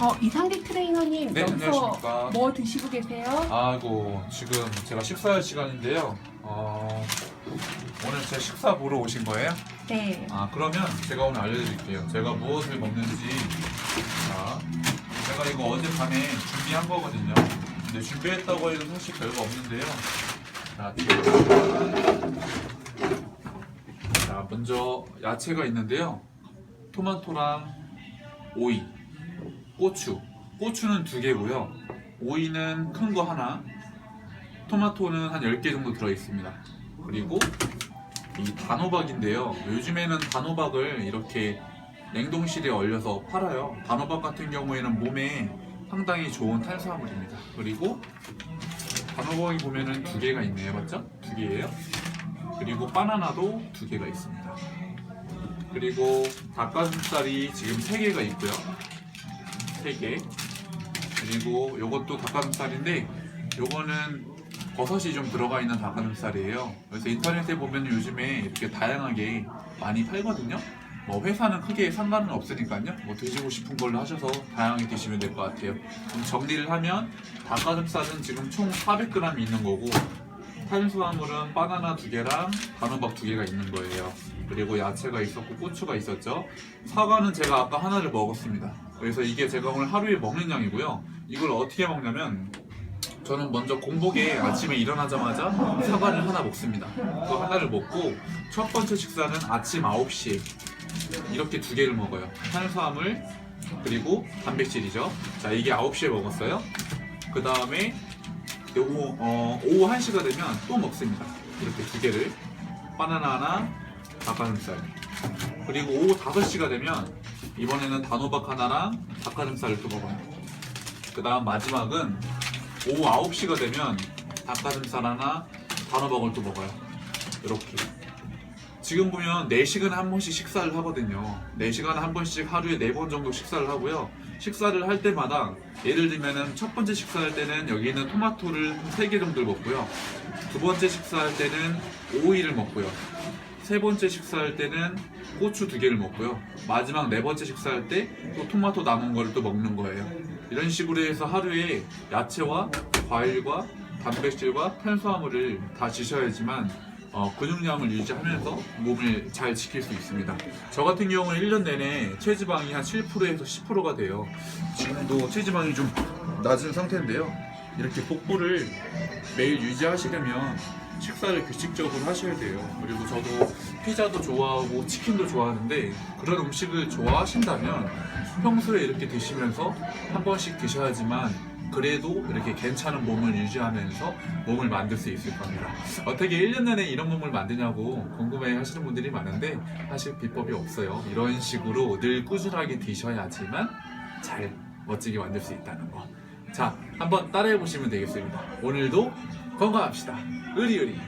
어, 이상기 트레이너님, 네, 여기서 안녕하십니까. 뭐 드시고 계세요? 아이고 지금 제가 식사할 시간인데요. 어, 오늘 제 식사 보러 오신 거예요? 네. 아 그러면 제가 오늘 알려드릴게요. 제가 무엇을 먹는지. 자, 제가 이거 어젯밤에 준비한 거거든요. 근데 준비했다고 해도 사실 별거 없는데요. 자, 자 먼저 야채가 있는데요. 토마토랑 오이, 고추. 고추는 두 개고요. 오이는 큰 거 하나, 토마토는 한 10개 정도 들어있습니다. 그리고 이 단호박인데요. 요즘에는 단호박을 이렇게 냉동실에 얼려서 팔아요. 단호박 같은 경우에는 몸에 상당히 좋은 탄수화물입니다. 그리고 단호박이 보면은 두 개가 있네요. 맞죠? 두 개예요. 그리고 바나나도 두 개가 있습니다. 그리고 닭가슴살이 지금 세 개가 있고요. 세 개. 그리고 요것도 닭가슴살인데 요거는 버섯이 좀 들어가 있는 닭가슴살이에요. 그래서 인터넷에 보면 요즘에 이렇게 다양하게 많이 팔거든요. 뭐 회사는 크게 상관은 없으니까요. 뭐 드시고 싶은 걸로 하셔서 다양하게 드시면 될 것 같아요. 그럼 정리를 하면 닭가슴살은 지금 총 400g 있는 거고 탄수화물은 바나나 두 개랑 단호박 두 개가 있는 거예요. 그리고 야채가 있었고 고추가 있었죠. 사과는 제가 아까 하나를 먹었습니다. 그래서 이게 제가 오늘 하루에 먹는 양이고요. 이걸 어떻게 먹냐면 저는 먼저 공복에 아침에 일어나자마자 사과를 하나 먹습니다. 그 하나를 먹고 첫 번째 식사는 아침 9시에 이렇게 두 개를 먹어요. 탄수화물 그리고 단백질이죠. 자 이게 9시에 먹었어요. 그 다음에 오후, 어, 오후 1시가 되면 또 먹습니다. 이렇게 두 개를 바나나 하나, 닭가슴살 그리고 오후 5시가 되면 이번에는 단호박 하나랑 닭가슴살을 또 먹어요. 그 다음 마지막은 오후 9시가 되면 닭가슴살 하나, 단호박을 또 먹어요. 이렇게. 지금 보면 4시간에 한 번씩 식사를 하거든요. 4시간에 한 번씩 하루에 4번 정도 식사를 하고요. 식사를 할 때마다 예를 들면은 첫 번째 식사할 때는 여기 있는 토마토를 3개 정도 먹고요. 두 번째 식사할 때는 오이를 먹고요. 세 번째 식사할 때는 고추 두 개를 먹고요. 마지막 네 번째 식사할 때 또 토마토 남은 거를 또 먹는 거예요. 이런 식으로 해서 하루에 야채와 과일과 단백질과 탄수화물을 다 드셔야지만 어, 근육량을 유지하면서 몸을 잘 지킬 수 있습니다. 저 같은 경우는 1년 내내 체지방이 한 7%에서 10%가 돼요. 지금도 체지방이 좀 낮은 상태인데요. 이렇게 복부를 매일 유지하시려면 식사를 규칙적으로 하셔야 돼요. 그리고 저도 피자도 좋아하고 치킨도 좋아하는데 그런 음식을 좋아하신다면 평소에 이렇게 드시면서 한 번씩 드셔야지만 그래도 이렇게 괜찮은 몸을 유지하면서 몸을 만들 수 있을 겁니다. 어떻게 1년 내내 이런 몸을 만드냐고 궁금해 하시는 분들이 많은데 사실 비법이 없어요. 이런 식으로 늘 꾸준하게 드셔야지만 잘 멋지게 만들 수 있다는 거. 자, 한번 따라해 보시면 되겠습니다. 오늘도 건강합시다. 의리의리